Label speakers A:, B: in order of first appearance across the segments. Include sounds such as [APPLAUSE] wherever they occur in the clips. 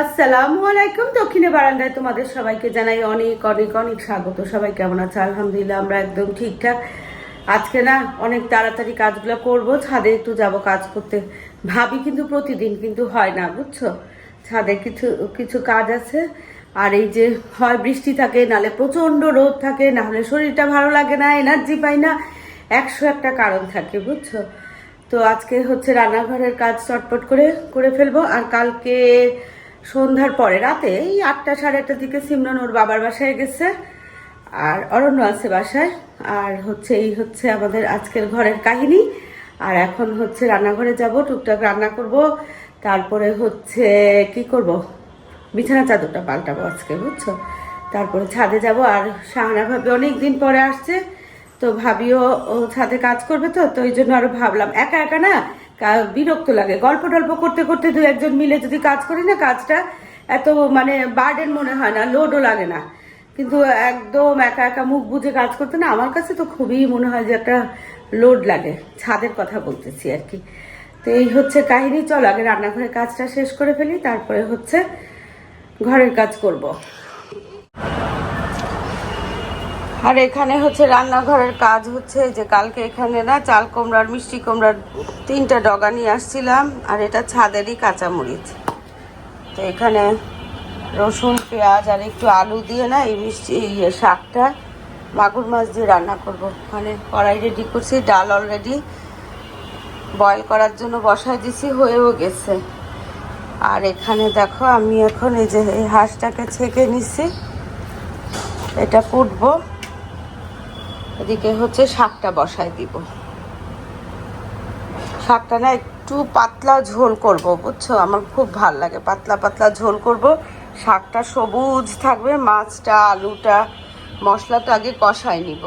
A: আসসালামু আলাইকুম। দক্ষিণে বারান্দায় তোমাদের সবাইকে জানাই অনেক অনেক অনেক স্বাগত। সবাই কেমন আছে? আলহামদুলিল্লাহ, আমরা একদম ঠিকঠাক। আজকে না অনেক তাড়াতাড়ি কাজগুলো করব। ছাদে একটু যাব কাজ করতে। ভাবি কিন্তু প্রতিদিন কিন্তু হয় না, বুঝছ? ছাদে কিছু কিছু কাজ আছে। আর এই যে হয় বৃষ্টি থাকে, নালে প্রচণ্ড রোদ থাকে না হলে শরীরটা ভালো লাগে না, এনার্জি পাই না। একশো একটা কারণ থাকে, বুঝছ? তো আজকে হচ্ছে রান্নাঘরের কাজ চটপট করে করে ফেলব। আর কালকে সন্ধ্যার পরে, রাতে এই আটটা সাড়ে আটটার দিকে সিমরান ওর বাবার বাসায় গেছে আর অরণ্য আছে বাসায়। আর হচ্ছে এই হচ্ছে আমাদের আজকের ঘরের কাহিনী। আর এখন হচ্ছে রান্নাঘরে যাব, টুকটাক রান্না করব। তারপরে হচ্ছে কি করব? বিছানা চাদরটা পাল্টাবো আজকে, বুঝছ? তারপরে ছাদে যাব। আর শাহানা ভাবি অনেক দিন পরে আসছে, তো ভাবিও ও ছাদে কাজ করবে তো তো ওই জন্য আরও ভাবলাম, একা একা না? বিরক্ত লাগে। গল্প টল্প করতে করতে দু একজন মিলে যদি কাজ করি না, কাজটা এত মানে বার্ডেন মনে হয় না লোডও লাগে না। কিন্তু একদম একা একা মুখ বুঝে কাজ করতে না, আমার কাছে তো খুবই মনে হয় যে একটা লোড লাগে, ছাদের কথা বলতেছি আর কি। তো এই হচ্ছে কাহিনী, চল আগে রান্নাঘরের কাজটা শেষ করে ফেলি, তারপরে হচ্ছে ঘরের কাজ করব। আর এখানে হচ্ছে রান্নাঘরের কাজ হচ্ছে যে কালকে এখানে না চাল কুমড়ার, মিষ্টি কুমড়ার তিনটা ডগা নিয়ে আসছিলাম, আর এটা ছাদেরই কাঁচামরিচ। তো এখানে রসুন, পেঁয়াজ আর একটু আলু দিয়ে না এই মিষ্টি ইয়ে শাকটা, মাগুর মাছ দিয়ে রান্না করব। মানে কড়াই রেডি করছি, ডাল অলরেডি বয়েল করার জন্য বসাই দিছি, হয়েও গেছে। আর এখানে দেখো আমি এখন এই যে এই হাঁসটাকে ছেঁকে নিচ্ছি এটা কুটবো। এদিকে হচ্ছে শাকটা বসাই দিব। শাকটা না একটু পাতলা ঝোল করব, বুঝছ? আমার খুব ভালো লাগে। পাতলা পাতলা ঝোল করব। শাকটা সবুজ থাকবে, মাছটা, আলুটা মশলাটা আগে কষাই নিব।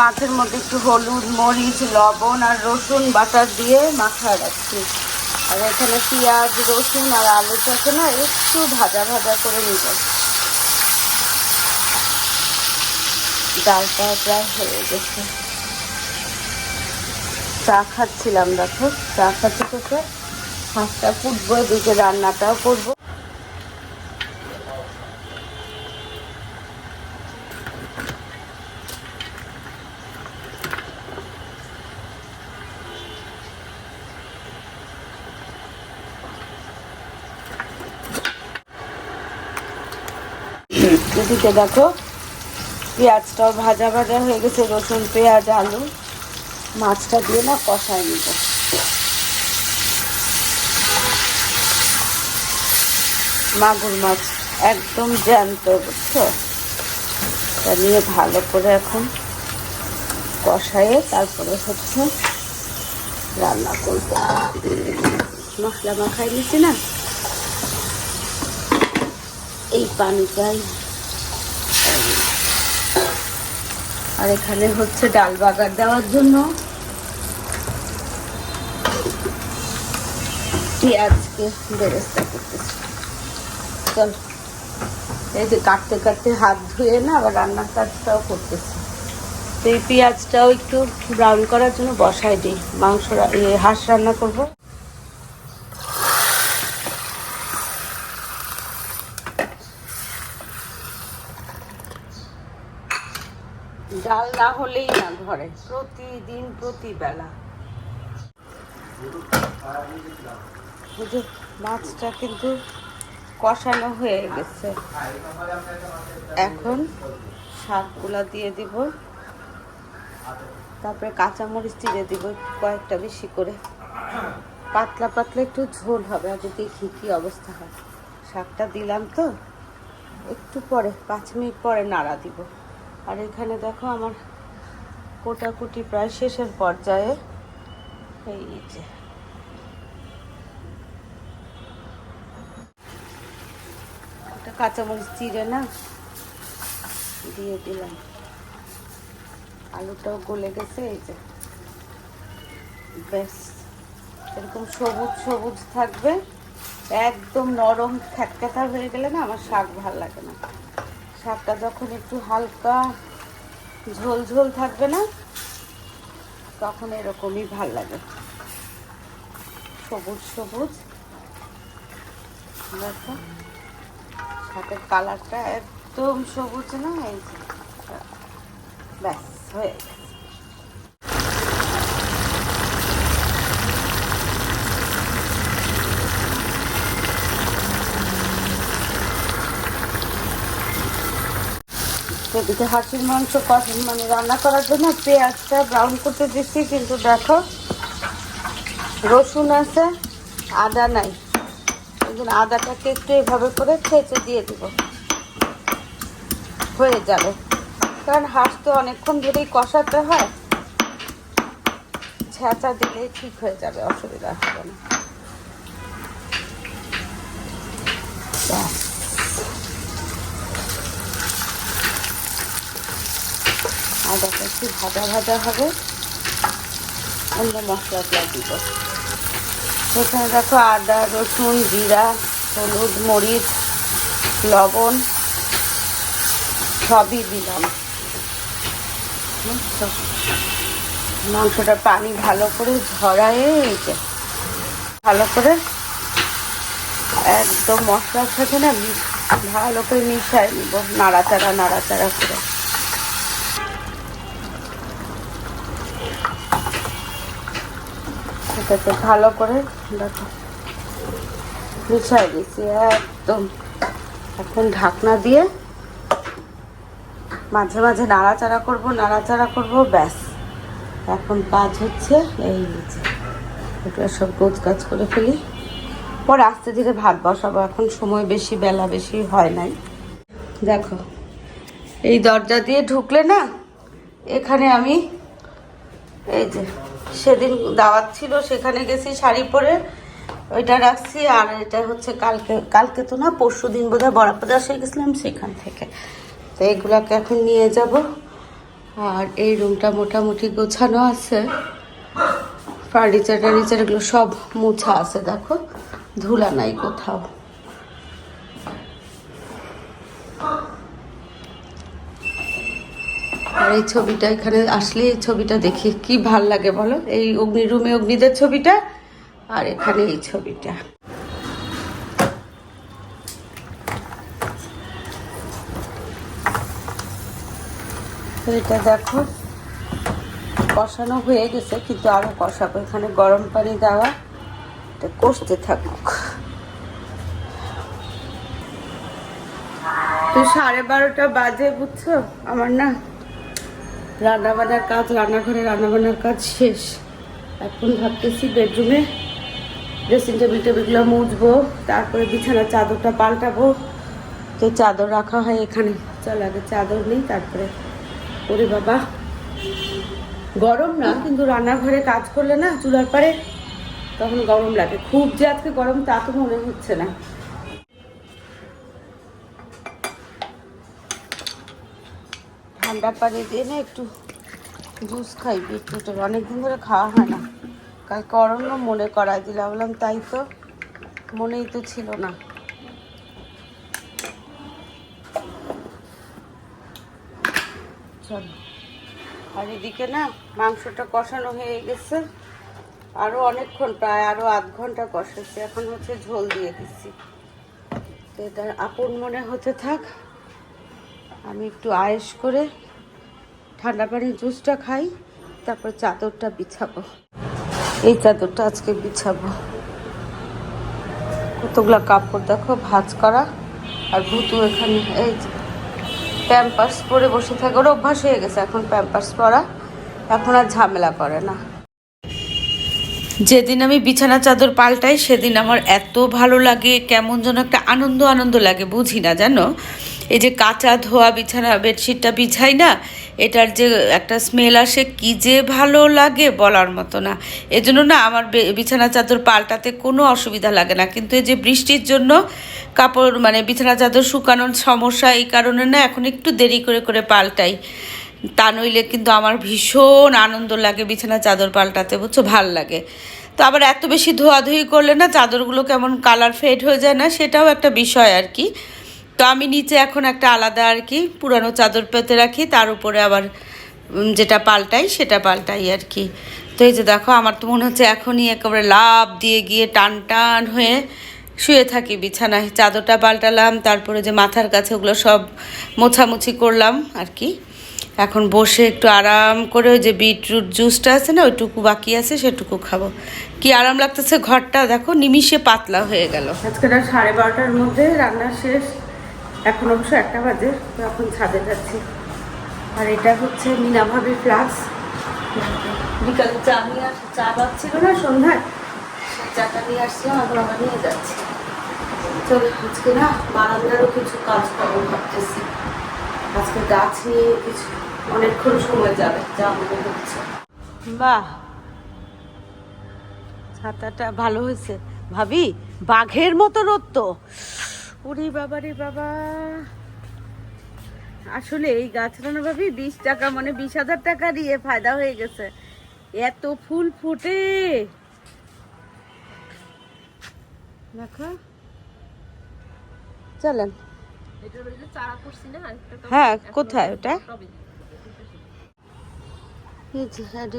A: মাছের মধ্যে একটু হলুদ, মরিচ, লবণ আর রসুন বাটার দিয়ে মাখায় রাখছি। আর এখানে পেঁয়াজ, রসুন আর আলুটাকে না একটু ভাজা ভাজা করে নিব। ডালটা প্রায় হয়ে গেছে। চা খাচ্ছিলাম, দেখো। চা খাতে খেতে হাঁসটা ফুটবো, এদিকে রান্নাটাও করব। এদিকে দেখো পেঁয়াজটাও ভাজা ভাজা হয়ে গেছে, রসুন, পেঁয়াজ, আলু। মাছটা দিয়ে না কষায় নিব। মাগুর মাছ একদম জ্যান্ত, বুঝছ? তা নিয়ে ভালো করে এখন কষায়ে তারপরে হচ্ছে রান্না করব। মশলা মাখাই নিচ্ছি না? এই পানিটাই আর এখানে হচ্ছে ডাল বাগার দেওয়ার জন্য। পেঁয়াজকে বেরেস্তা করতেছি। চল, এই যে কাটতে কাটতে হাত ধুয়ে না আবার রান্নার কাজটাও করতেছি। তো এই পেঁয়াজটাও একটু ব্রাউন করার জন্য বসাই দিই। মাংস হাঁস রান্না করব। ডাল না হলেই না ঘরে, প্রতিদিন, প্রতিবেলা। মাছটা কিন্তু কষানো হয়ে গেছে। এখন শাকগুলা দিয়ে দিব। তারপরে কাঁচামরিচ চিড়ে দিব কয়েকটা বেশি করে। পাতলা পাতলা একটু ঝোল হবে, আগে দেখি কি অবস্থা হয়। শাকটা দিলাম তো, একটু পরে, পাঁচ মিনিট পরে নাড়া দিব। আর এখানে দেখো আমার কোটাকুটি প্রায় শেষের পর্যায়ে। এই যে। একটা কাঁচামরিচ চিড়ে না? দিয়ে দিলাম। আলুটাও গলে গেছে, এই যে। বেশ এরকম সবুজ সবুজ থাকবে। একদম নরম খ্যাটখ্যাটা হয়ে গেলে না আমার শাক ভালো লাগে না। শাকটা যখন একটু হালকা ঝোল ঝোল থাকবে না, তখন এরকমই ভালো লাগে। সবুজ সবুজ। দেখো শাকের কালারটা একদম সবুজ না, এই ব্যাস, হয়ে গেছে এদিকে হাঁসির মাংস মানে রান্না করার জন্য পেঁয়াজটা ব্রাউন করতে দিচ্ছি, কিন্তু দেখো, রসুন আছে, আদা নাই। জন্য আদাটাকে একটু এভাবে করে খেঁচে দিয়ে দিব। হয়ে যাবে। কারণ হাঁস তো অনেকক্ষণ ধরেই কষাতে হয়। ছেঁচা দিলেই ঠিক হয়ে যাবে, অসুবিধা হবে না। আদাটা একটু ভাজা ভাজা হবে। অন্য মশলাটা দিব। এখানে দেখো আদা, রসুন, জিরা, হলুদ, মরিচ, লবণ, সবই দিলাম। মাংসটা পানি ভালো করে ঝরায়ে ভালো করে একদম মশলার সাথে না ভালো করে মিশাই নিব, নাড়াচাড়া নাড়াচাড়া করে। এটাকে ভালো করে দেখো। মিশাই দিচ্ছি একদম। এখন ঢাকনা দিয়ে মাঝে মাঝে নাড়াচাড়া করব নাড়াচাড়া করব, ব্যাস। এখন কাজ হচ্ছে এই যে একটু সব গোছ কাজ করে ফেলি। পরে আস্তে ধীরে ভাত বসাবো, এখন সময় বেশি, বেলা বেশি হয় নাই। দেখো, এই দরজা দিয়ে ঢুকলে না, এখানে আমি এই যে সেদিন দাওয়াত ছিল, সেখানে গেছি, শাড়ি পরে ওইটা রাখছি, আর এটা হচ্ছে কালকে কালকে তো না, পরশু দিন বোধহয় বরাপাদাসে গেছিলাম সেখান থেকে। তো এইগুলাকে এখন নিয়ে যাব, আর এই রুমটা মোটামুটি গোছানো আছে। ফার্নিচার টার্নিচার এগুলো সব মোছা আছে, দেখো। ধুলা নাই কোথাও। আর এই ছবিটা এখানে আসলে এই ছবিটা দেখি কি ভালো লাগে বলো? এই অগ্নি রুমে অগ্নিদের ছবিটা আর এখানে এই ছবিটা। এটা দেখো, কষানো হয়ে গেছে, কিন্তু আরও কষাবো। এখানে গরম পানি দেওয়া, এটা কষতে থাকুক। তো সাড়ে বারোটা বাজে, বুঝছ? আমার না রান্না বান্নার কাজ, রান্নাঘরে রান্না বান্নার কাজ শেষ। এখন ভাবতেছি বেডরুমে ড্রেসিং টেবিল টেবিলগুলো মুছবো, তারপরে বিছানার চাদরটা পাল্টাবো। তো চাদর রাখা হয় এখানে। চল আগে চাদর নেই, তারপরে ওরে বাবা। গরম না, কিন্তু রান্নাঘরে কাজ করলে না চুলার পারে তখন গরম লাগে। খুব যে আজকে গরম তা তো মনে হচ্ছে না। ঠান্ডা পানি দিয়ে না একটু জুস খাই বিটরুটের অনেকদিন ধরে খাওয়া হয় না। কালকে অরণ্য মনে করাই দিলাম বললাম তাই তো মনেই তো ছিল না। চলো। আর এদিকে না মাংসটা কষানো হয়ে গেছে। আরও অনেকক্ষণ, প্রায় আরও আধ ঘণ্টা কষাচ্ছে। এখন হচ্ছে ঝোল দিয়ে দিচ্ছি। তো এটা আপন মনে হতে থাক। আমি একটু আয়েস করে ঠান্ডা পানির জুসটা খাই, তারপর চাদরটা বিছাবো। এই চাদরটা আজকে বিছাবো। কতগুলা কাপড় দেখো, ভাজ করা। আর ভুতু এখানে, এই প্যাম্পার্স পরে বসে থাকে। ওর অভ্যাস হয়ে গেছে এখন প্যাম্পার্স পরা। এখন আর ঝামেলা করে না। যেদিন আমি বিছানা চাদর পাল্টাই, সেদিন আমার এত ভালো লাগে, কেমন যেন একটা আনন্দ আনন্দ লাগে, বুঝি না জানো? এই যে কাঁচা ধোয়া বিছানা বেডশিটটা বিছাই না এটার যে একটা স্মেল আসে, কি যে ভালো লাগে বলার মতো না। এজন্য না আমার বিছানা চাদর পাল্টাতে কোনো অসুবিধা লাগে না। কিন্তু এই যে বৃষ্টির জন্য কাপড় মানে বিছানা চাদর শুকানোর সমস্যা এই কারণে না এখন একটু দেরি করে করে পাল্টাই। তা নইলে কিন্তু আমার ভীষণ আনন্দ লাগে বিছানা চাদর পাল্টাতে, বুঝছ? ভালো লাগে। তো আবার এত বেশি ধোয়াধুয়ি করলে না চাদরগুলো কেমন কালার ফেড হয়ে যায় না, সেটাও একটা বিষয় আর কি। তো আমি নিচে এখন একটা আলাদা আর কি, পুরানো চাদর পেতে রাখি, তার উপরে আবার যেটা পাল্টাই সেটা পাল্টাই আর কি। তো এই যে দেখো, আমার তো মনে হচ্ছে এখনই একেবারে লাভ দিয়ে গিয়ে টান টান হয়ে শুয়ে থাকি, বিছানায়। চাদরটা পাল্টালাম, তারপরে যে মাথার কাছে ওগুলো সব মোছামুছি করলাম আর কি। এখন বসে একটু আরাম করে ওই যে বিটরুট জুসটা আছে না, ওইটুকু বাকি আছে, সেটুকু খাব। কি আরাম লাগতেছে ঘরটা? দেখো, নিমিষে পাতলা হয়ে গেল। আজকে সাড়ে বারোটার মধ্যে রান্না শেষ। এখন অবশ্য একটা বাজে, তো এখন ছাদে যাচ্ছি। আর এটা হচ্ছে মিনা ভাবির ফ্লাক্স বিকালে চা নিয়ে আস, চা পাচ্ছিল না সন্ধ্যায়। চাটা নিয়ে আসছিলাম, এখন আবার নিয়ে যাচ্ছি। চল, আজকে না বারান্দারও কিছু কাজ করব ভাবতেছি। আজকে গাছ নিয়ে কিছু, অনেকক্ষণ সময় যাবে, যা মনে হচ্ছে। বাহ! ছাতাটা ভালো হয়েছে। ভাবি, বাঘের মতো রোদ তো। উরি বাবা রে বাবা। আসলে এই গাছটা না বিশ টাকা মানে বিশ হাজার টাকা দিয়ে ফায়দা হয়ে গেছে। এত ফুল ফুটে। দেখো। চলেন। হ্যাঁ কোথায় ওটা?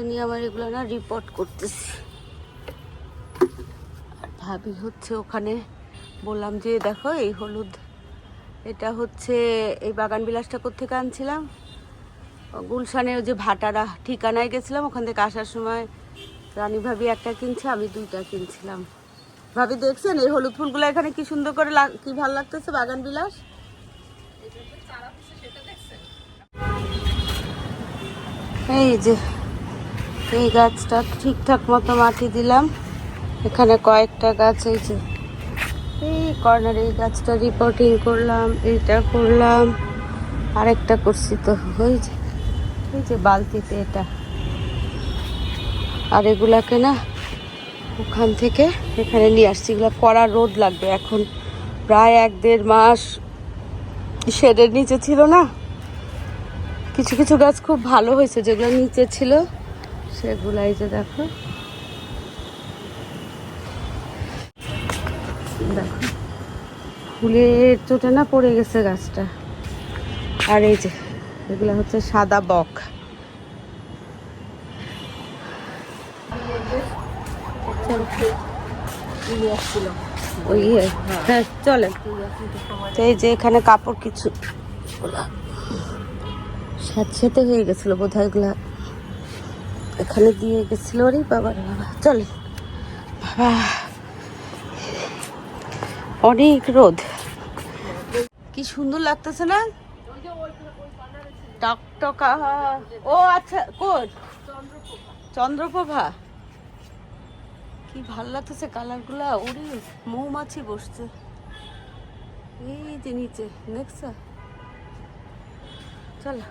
A: নিয়ে আমার এগুলো না রিপোর্ট করতেছি। আর ভাবি হচ্ছে ওখানে বললাম যে, দেখো, এই হলুদ, এটা হচ্ছে এই বাগান বিলাসটা কোথেকে আনছিলাম? গুলশানে যে ভাটারা ঠিকানায় গেছিলাম, ওখান থেকে আসার সময় রানী ভাবি একটা কিনছে, আমি দুইটা কিনছিলাম। ভাবি, দেখছেন, এই হলুদ ফুলগুলো এখানে কি সুন্দর করে কি ভালো লাগতেছে বাগান বিলাস? এই যে, এই গাছটা ঠিকঠাক মতো মাটি দিলাম। এখানে কয়েকটা গাছ, এই যে এই কর্নারে এই গাছটা রিপোর্টিং করলাম, এইটা করলাম। আরেকটা করছি তো, ওই যে, এই যে বালতিতে এটা। আর এগুলাকে না ওখান থেকে এখানে নিয়ে আসছি। এগুলো কড়া রোদ লাগবে এখন। প্রায় এক দেড় মাস শেডের নিচে ছিল না। কিছু কিছু গাছ খুব ভালো হয়েছে, যেগুলো নিচে ছিল, সেগুলাই যে দেখো। ফুলের চোটে না পড়ে গেছে গাছটা। আর এই যে, এগুলো হচ্ছে সাদা বক। ওই হ্যাঁ চলেন। এই যে এখানে কাপড় কিছু স্যাঁতস্যাঁতে হয়ে গেছিল বোধ হয় এখানে দিয়ে গেছিল রে বাবা বাবা চলে বাবা। অনেক রোদ। কি সুন্দর লাগতেছে না? টকটকা ও আচ্ছা কোন চন্দ্রপ্রভা। কি ভালো লাগতেছে কালারগুলা। ওরে, মৌমাছি বসছে। এই যে নিচে, দেখছ? চলো,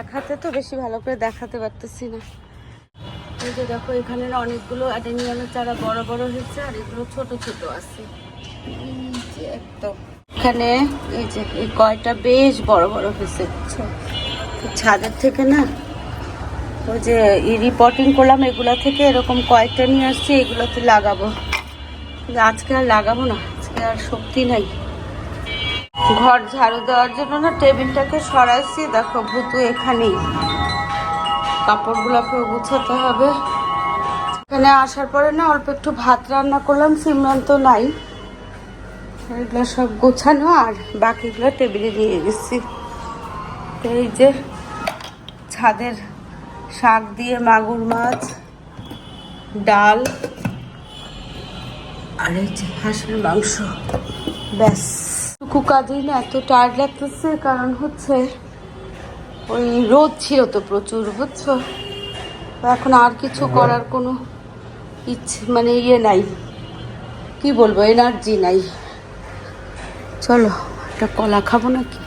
A: এক হাতে তো বেশি ভালো করে দেখাতে পারতেছি না। এই যে দেখো এখানে অনেকগুলো অ্যাডেনিয়ামের চারা বড় বড় হয়েছে, আর এগুলো ছোট ছোট আছে। এখানে এই যে এই কয়টা বেশ বড় বড় হয়েছে ছাদের থেকে না, ওই যে রিপোর্টিং করলাম, এগুলা থেকে এরকম কয়েকটা নিয়ে আসছি, এগুলোতে লাগাবো। আজকে আর লাগাবো না, আজকে আর শক্তি নাই। ঘর ঝাড়ু দেওয়ার জন্য না টেবিলটাকে সরাইছি, দেখো ভুতু এখানেই। কাপড়গুলোকে গুছাতে হবে। এখানে আসার পরে না অল্প একটু ভাত রান্না করলাম, সিমরান তো নাই। এগুলো সব গোছানো আর বাকিগুলো টেবিলে নিয়ে গেছি। তো এই যে ছাদের শাক দিয়ে মাগুর মাছ ডাল আর এই যে হাঁসের মাংস। ব্যাস। টুকু কাজেই না এত টায়ার্ড লাগতেছে কারণ হচ্ছে ওই রোদ ছিল তো প্রচুর বুঝছ? এখন আর কিছু করার কোনো ইচ্ছে মানে ইয়ে নাই। কি বলব এনার্জি নাই। চলো, একটা কলা খাব নাকি?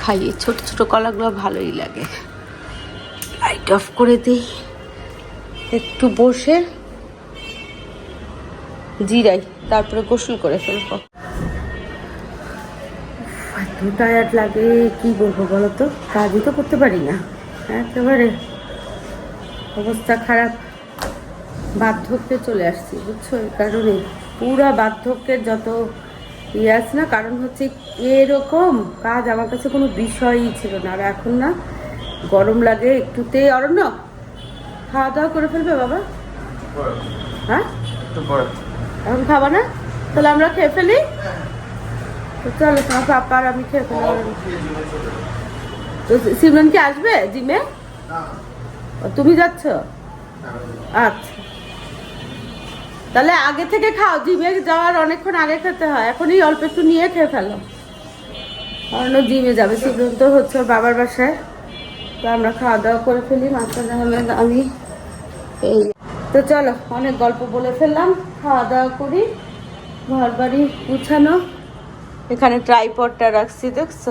A: খাইয়ে ছোট ছোট কলাগুলো ভালোই লাগে। লাইট অফ করে দিই। একটু বসে জিরাই, তারপরে গোসল করে ফেলব। এত টায়ার্ড লাগে, কি বলব বলো তো? কাজই তো করতে পারি না। একেবারে অবস্থা খারাপ। বার্ধক্যে চলে আসছি, বুঝছ? এই কারণে পুরা বার্ধক্যের যত ইয়ে আছে না কারণ হচ্ছে এরকম কাজ আমার কাছে কোনো বিষয়ই ছিল না। আর এখন না গরম লাগে একটুতে। অরণ্য খাওয়া দাওয়া করে ফেলবে বাবা? হ্যাঁ? এখন খাবা না? তাহলে আমরা খেয়ে ফেলি? চলো তোমার পাপা আর আমি খেয়ে ফেলাম তো সিমরন কি আসবে জিমে? তুমি যাচ্ছ? আচ্ছা। তাহলে আগে থেকে খাও, জিমে যাওয়ার অনেকক্ষণ আগে খেতে হয়। এখনই অল্প একটু নিয়ে খেয়ে ফেলো। কারণ জিমে যাবে সিমরন তো হচ্ছে বাবার বাসায়। তো আমরা খাওয়া দাওয়া করে ফেলি আহমেদ আমি এই তো চলো, অনেক গল্প বলে ফেললাম। খাওয়া দাওয়া করি ঘর বাড়ি গুছানো। এখানে ট্রাইপডটা রাখছি, দেখছ?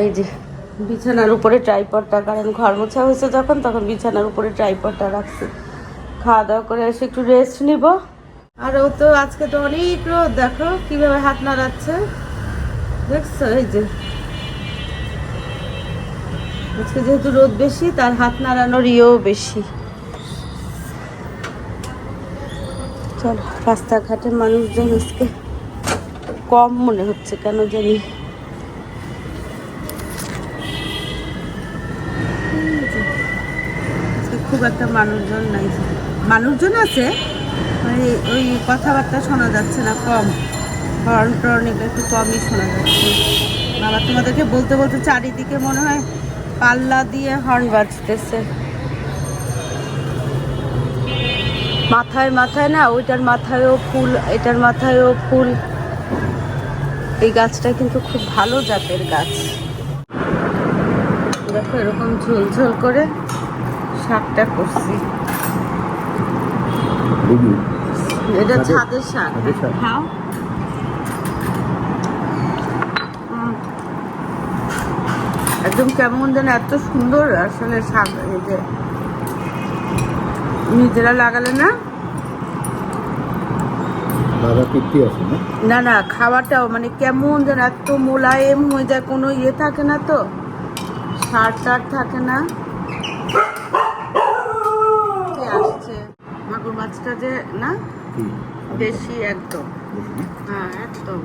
A: এই যে, বিছানার উপরে ট্রাইপডটা, কারণ ঘর মোছা হয়েছে যখন, তখন বিছানার উপরে ট্রাইপডটা রাখছি। খাওয়া দাওয়া করে এসে একটু রেস্ট নিব। আর ও তো আজকে তো অনেক রোদ দেখো কীভাবে হাত নাড়াচ্ছে। দেখছ এই যে? আজকে যেহেতু রোদ বেশি তার হাত নাড়ানোর ইয়েও বেশি। চল রাস্তাঘাটের মানুষজন আজকে কম মনে হচ্ছে কেন জানি। খুব একটা মানুষজন নাই। মানুষজন আছে মানে ওই কথাবার্তা শোনা যাচ্ছে না কম। হর্ন টর্ন এগুলো একটু কমই শোনা যাচ্ছে। বাবা, তোমাদেরকে বলতে বলতে চারিদিকে মনে হয় পাল্লা দিয়ে হর্ন বাজতেছে মাথায় মাথায় না, ওইটার মাথায়ও ফুল, এটার মাথায়ও ফুল। এই গাছটা কিন্তু খুব ভালো জাতের গাছ। দেখো, এরকম ঝোল ঝোল করে শাকটা করছি। এটা
B: ছাদের-
A: শাক। খাও। একদম কেমন যেন এত সুন্দর আসলে শাক এই যে। নিজেরা লাগালে না?
B: না
A: না খাওয়াটাও মানে কেমন যেন এত মোলায়েম হয়ে যায় কোনো ইয়ে থাকে না তো? সার টার থাকে না কে আসছে মাগুর মাছটা যে বেশি একদম। হ্যাঁ একদম।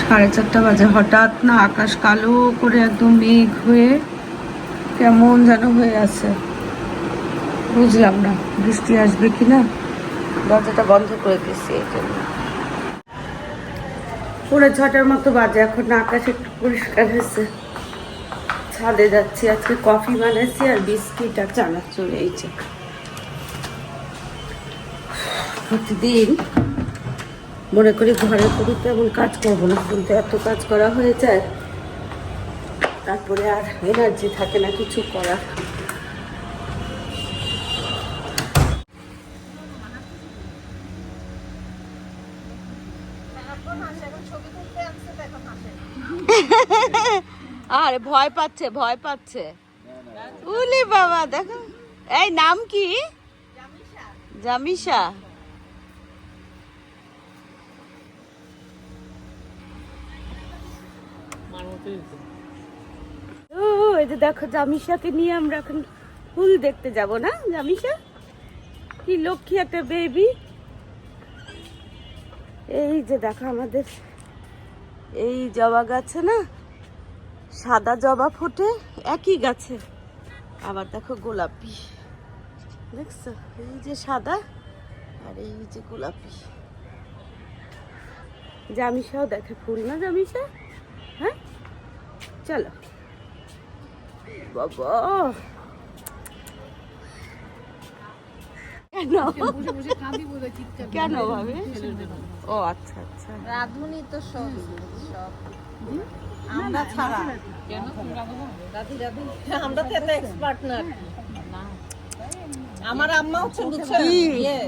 A: সাড়ে চারটা বাজে। হঠাৎ না আকাশ কালো করে একদম মেঘ হয়ে কেমন যেন হয়ে আছে। বুঝলাম না বৃষ্টি আসবে কি না? দরজাটা বন্ধ করে দিচ্ছি এই জন্য। পুরো ছটার মতো বাজে এখন না আকাশ একটু পরিষ্কার হয়েছে। ছাদে যাচ্ছি, আজকে কফি বানাচ্ছি আর বিস্কিট আর চানাচুর এই যে প্রতিদিন মনে করি ঘরে করি তেমন কাজ করব না, কিন্তু এত কাজ করা হয়ে যায়, তারপরে আর এনার্জি থাকে না, কিছু করার। আরে ভয় পাচ্ছে ভয় পাচ্ছে। উলি বাবা, দেখো। এই, নাম কি? জামিশা। ও, এই যে দেখো, জামিশাকে নিয়ে আমরা এখন ফুল দেখতে যাব, না, জামিশা? কি লক্ষ্মী একটা বেবি এই যে দেখো আমাদের, এই জবা গাছে, না? সাদা জবা ফোটে একই গাছে। আবার দেখো গোলাপি। দেখছ? এই যে সাদা আর এই যে গোলাপি। জামিশাও দেখে ফুল না জামিশা হ্যাঁ? চলো। বাবা! কেন? কেন ভাবে? ও আচ্ছা আচ্ছা।
C: রাধুনি তো সব। সব। আমরা ছাড়া। রাধি রাধি আমরা তো এত এক্সপার্ট না। আমার আম্মা হচ্ছে বুঝছ ইয়ে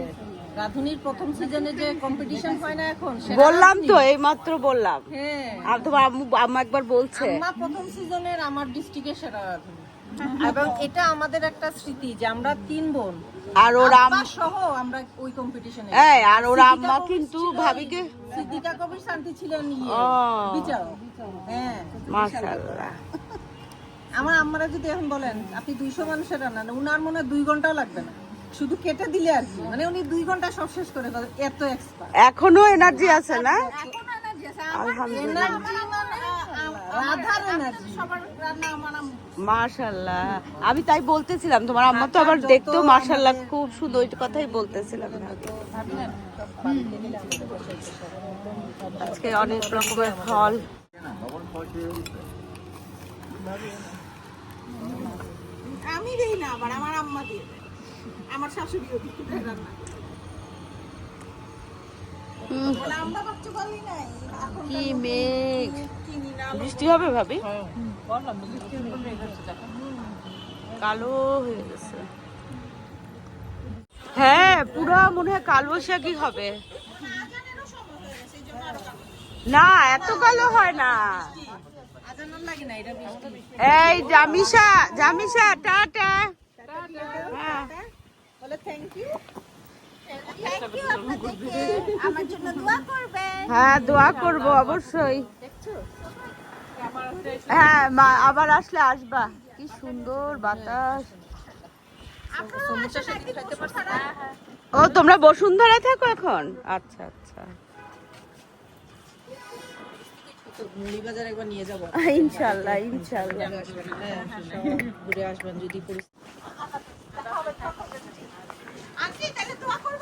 C: রাধুনির প্রথম সিজনে যে কম্পিটিশন হয় না এখন
A: বললাম তো এই মাত্র বললাম।
C: হ্যাঁ।
A: আর তোমার আম্মু আম্মা একবার বলছে।
C: আম্মা প্রথম সিজনের আমার ডিস্ট্রিক্টের সেরা রাধুনি। [LAUGHS] এবং এটা আমাদের একটা স্মৃতি যে আমরা তিন বোন।
A: আর ওর
C: আব্বা
A: আম
C: সহ আমরা ওই কম্পিটিশনে
A: এই আর ওর আম্মা কিন্তু ভাবিকে
C: সিদ্দিকা কবির শান্তি ছিলেন ইয়ে, বিচারক। হ্যাঁ
A: মাশাআল্লাহ। [LAUGHS]
C: আমার আম্মারা যদি এখন বলেন আপনি দুইশো মানুষের রান্না উনার মনে হয় দুই ঘন্টাও লাগবে না। শুধু কেটে দিলে আর কি। মানে উনি দুই ঘণ্টা সব শেষ করে ফেলেন, এত এক্সপার্ট
A: এখনও এনার্জি আছে না?
C: এখন এনার্জি আছে।
A: আলহামদুলিল্লাহ।
C: এনার্জি মানে আম- রাধার এনার্জি সবার রান্না আমার আম্মু।
A: মাশাল্লাহ আমি তাই বলতেছিলাম তোমার আম্মা তো আবার দেখতেও মাশাল্লাহ খুব সুন্দর ওই কথাই বলতেছিলাম না? আজকে অনেক রকমের ফল।
C: আমি দেই না আবার আমার আম্মা দিয়ে দেয়। আমার শাশুড়িও দিয়ে রান্না
A: কি মেঘ বৃষ্টি হবে ভাবি কালো হয়ে গেছে হ্যাঁ পুরা মনে হয় কালো বৈশাখী হবে না এত কালো হয় না। এই জামিশা জামিশা টাটা। হ্যাঁ। হ্যাঁ দোয়া করব অবশ্যই। হ্যাঁ মা আবার আসলে আসবা। কি সুন্দর বাতাস। ও তোমরা বসুন্ধরায় থাকো এখন? আচ্ছা আচ্ছা।
C: তো মুড়ি বাজার একবার নিয়ে যাব
A: ইনশাল্লাহ ইনশাল্লাহ
C: ঘুরে আসবেন যদি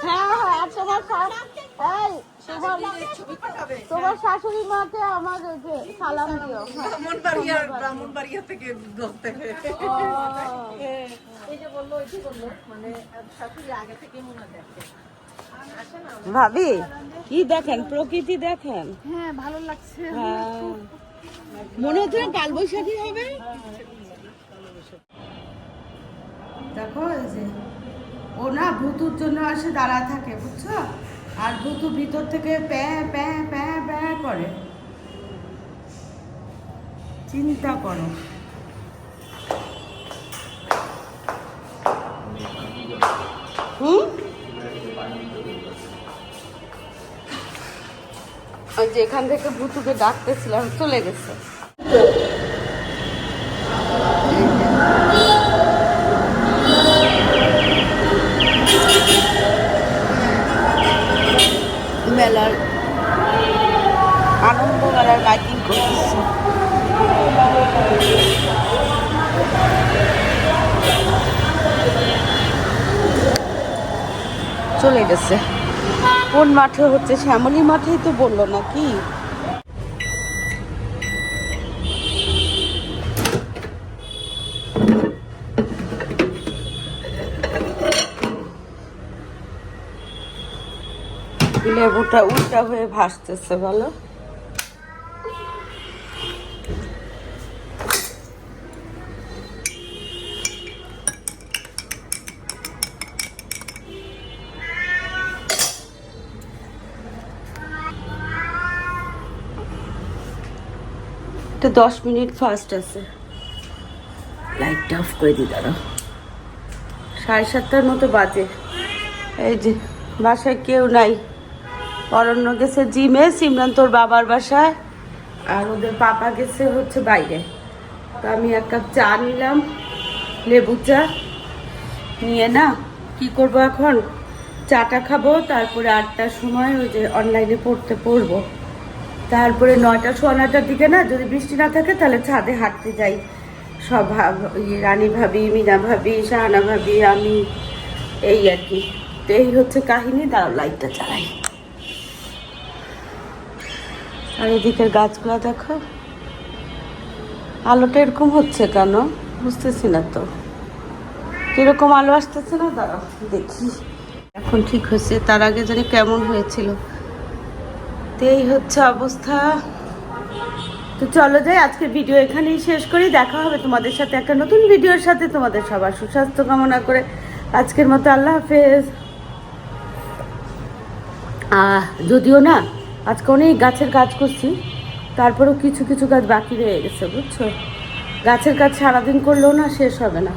A: হ্যাঁ হ্যাঁ তোমার শাশুড়ি মাকে আমার সালাম দিও হ্যাঁ।
C: ব্রাহ্মণবাড়িয়া ব্রাহ্মণবাড়িয়া থেকে এই যে বলল ওই যে বলল মানে শাশুড়ি আগে থেকে মনে দেখে
A: ভাবি কি দেখেন? প্রকৃতি দেখেন।
C: হ্যাঁ ভালো লাগছে।
A: হ্যাঁ। মনে হচ্ছে না কালবৈশাখী হবে? দেখো এই যে ও না ভুতুর জন্য আসে দাঁড়া থাকে বুঝছ? আর ভুতু ভিতর থেকে প্যা প্যা প্যা প্যা করে। চিন্তা করো। হুম? ওই যে এখান থেকে ভুতুকে ডাকতেছিলাম, চলে গেছে। মেলার আনন্দ মেলার মাইকিং করতেছে। চলে গেছে। কোন মাঠে হচ্ছে? শ্যামলী মাঠেই তো বলল নাকি? লেবুটা উল্টা হয়ে ভাসতেছে বলো। এটা দশ মিনিট ফাস্ট আছে। লাইটটা অফ করে দিই দাঁড়া সাড়ে সাতটার মতো বাজে। এই যে বাসায় কেউ নাই। অরণ্য গেছে জিমে সিমরান তোর বাবার বাসায়। আর ওদের পাপা গেছে হচ্ছে বাইরে। তো আমি এক কাপ চা নিলাম লেবু চা। নিয়ে না কি করব এখন? চাটা খাব তারপরে আটটার সময় ওই যে অনলাইনে পড়তে পড়ব। তারপরে নয়টা, সোয়া নয়টার দিকে না, যদি বৃষ্টি না থাকে, তাহলে ছাদে হাঁটতে যাই। সব ইয়ে রানী ভাবি, মিনা ভাবি, শাহানা ভাবি, আমি, এই আর কি। তো এই হচ্ছে কাহিনী, দাঁড়াও লাইটটা চালাই। আর এদিকের গাছগুলো দেখো। আলোটা এরকম হচ্ছে কেন? বুঝতেছি না তো। কীরকম আলো আসতেছে না? দাঁড়াও, দেখি। এখন ঠিক হয়েছে, তার আগে জানি কেমন হয়েছিল। তো এই হচ্ছে অবস্থা। তো চলো যাই, আজকের ভিডিও এখানেই শেষ করি। দেখা হবে তোমাদের সাথে একটা নতুন ভিডিওর সাথে। তোমাদের সবার সুস্বাস্থ্য কামনা করে আজকের মতো আল্লাহ হাফেজ। যদিও না, আজকে অনেক গাছের কাজ করছি, তারপরেও কিছু কিছু গাছ বাকি রয়ে গেছে, বুঝছ? গাছের কাজ সারাদিন করলেও না, শেষ হবে না।